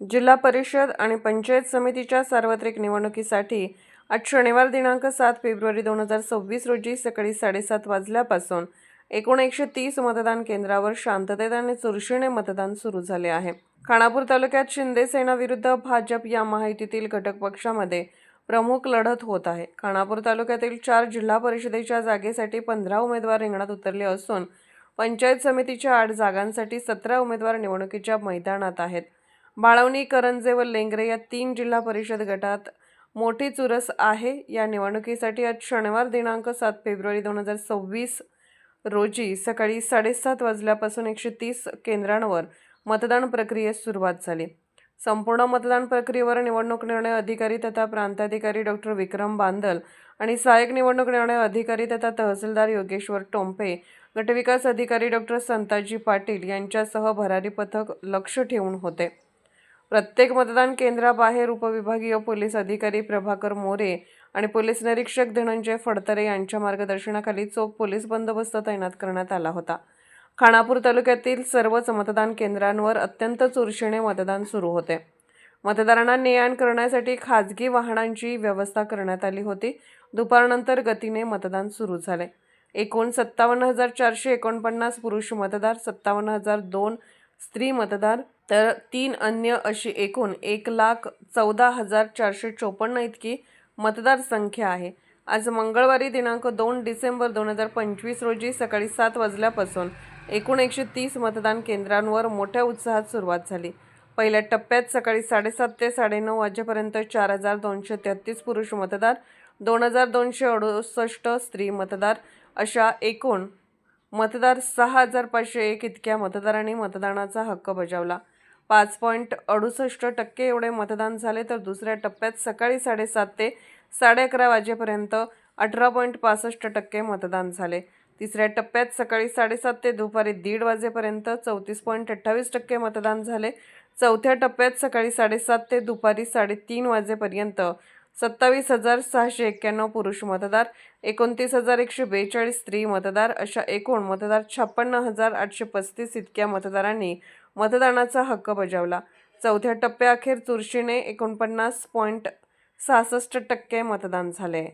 जिल्हा परिषद आणि पंचायत समितीच्या सार्वत्रिक निवडणुकीसाठी आज शनिवार दिनांक सात फेब्रुवारी दोन हजार सव्वीस रोजी सकाळी साडेसात वाजल्यापासून एकूण एकशे तीस मतदान केंद्रावर शांततेत आणि चुरशीने मतदान सुरू झाले आहे. खानापूर तालुक्यात शिंदे सेना विरुद्ध भाजप या माहितीतील घटक पक्षामध्ये प्रमुख लढत होत आहे. खानापूर तालुक्यातील चार जिल्हा परिषदेच्या जागेसाठी पंधरा उमेदवार रिंगणात उतरले असून पंचायत समितीच्या आठ जागांसाठी सतरा उमेदवार निवडणुकीच्या मैदानात आहेत. बाळवणी करंजे व लेंगरे या तीन जिल्हा परिषद गटात मोठी चुरस आहे. या निवडणुकीसाठी आज शनिवार दिनांक सात फेब्रुवारी दोन हजार सव्वीस रोजी सकाळी साडेसात वाजल्यापासून एकशे तीस केंद्रांवर मतदान प्रक्रियेस सुरुवात झाली. संपूर्ण मतदान प्रक्रियेवर निवडणूक निर्णय अधिकारी तथा प्रांताधिकारी डॉक्टर विक्रम बांदल आणि सहाय्यक निवडणूक निर्णय अधिकारी तथा तहसीलदार योगेश्वर टोंपे गटविकास अधिकारी डॉक्टर संताजी पाटील यांच्यासह भरारी पथक लक्ष ठेवून होते. प्रत्येक मतदान केंद्राबाहेर उपविभागीय पोलीस अधिकारी प्रभाकर मोरे आणि पोलीस निरीक्षक धनंजय फडतरे यांच्या मार्गदर्शनाखाली चोख पोलीस बंदोबस्त तैनात करण्यात आला होता. खानापूर तालुक्यातील सर्वच मतदान केंद्रांवर अत्यंत चुरशीने मतदान सुरू होते. मतदारांना ने आण करण्यासाठी खाजगी वाहनांची व्यवस्था करण्यात आली होती. दुपारनंतर गतीने मतदान सुरू झाले. एकूण सत्तावन्न हजार चारशे एकोणपन्नास पुरुष मतदार सत्तावन्न हजार दोन स्त्री मतदार तर तीन अन्य अशी एकूण एक लाख चौदा हजार चारशे चोपन्न इतकी मतदार संख्या आहे. आज मंगळवारी दिनांक दोन डिसेंबर दोन हजार पंचवीस रोजी सकाळी सात वाजल्यापासून एकूण एकशे तीस मतदान केंद्रांवर मोठ्या उत्साहात सुरुवात झाली. पहिल्या टप्प्यात सकाळी साडेसात ते साडेनऊ वाजेपर्यंत चार हजार दोनशे तेहतीस पुरुष मतदार दोन हजार दोनशे अडुसष्ट स्त्री मतदार अशा एकूण मतदार सहा हजार पाचशे एक इतक्या मतदारांनी मतदानाचा हक्क बजावला. पाच पॉईंट अडुसष्ट टक्के एवढे मतदान झाले तर दुसऱ्या टप्प्यात सकाळी साडेसात ते साडे अकरा वाजेपर्यंत अठरा पॉईंट पासष्ट टक्के मतदान झाले. तिसऱ्या टप्प्यात सकाळी साडेसात ते दुपारी दीड वाजेपर्यंत चौतीस पॉईंट अठ्ठावीस टक्के मतदान झाले. चौथ्या टप्प्यात सकाळी साडेसात ते दुपारी साडेतीन वाजेपर्यंत सत्तावीस हजार सहाशे एक्क्याण्णव पुरुष मतदार एकोणतीस हजार एकशे बेचाळीस स्त्री मतदार अशा एकूण मतदार छप्पन्न हजार आठशे पस्तीस इतक्या मतदारांनी मतदानाचा हक्क बजावला. चौथ्या टप्प्याअखेर चुरशीने एकोणपन्नास पॉईंट सहासष्ट टक्के मतदान झाले.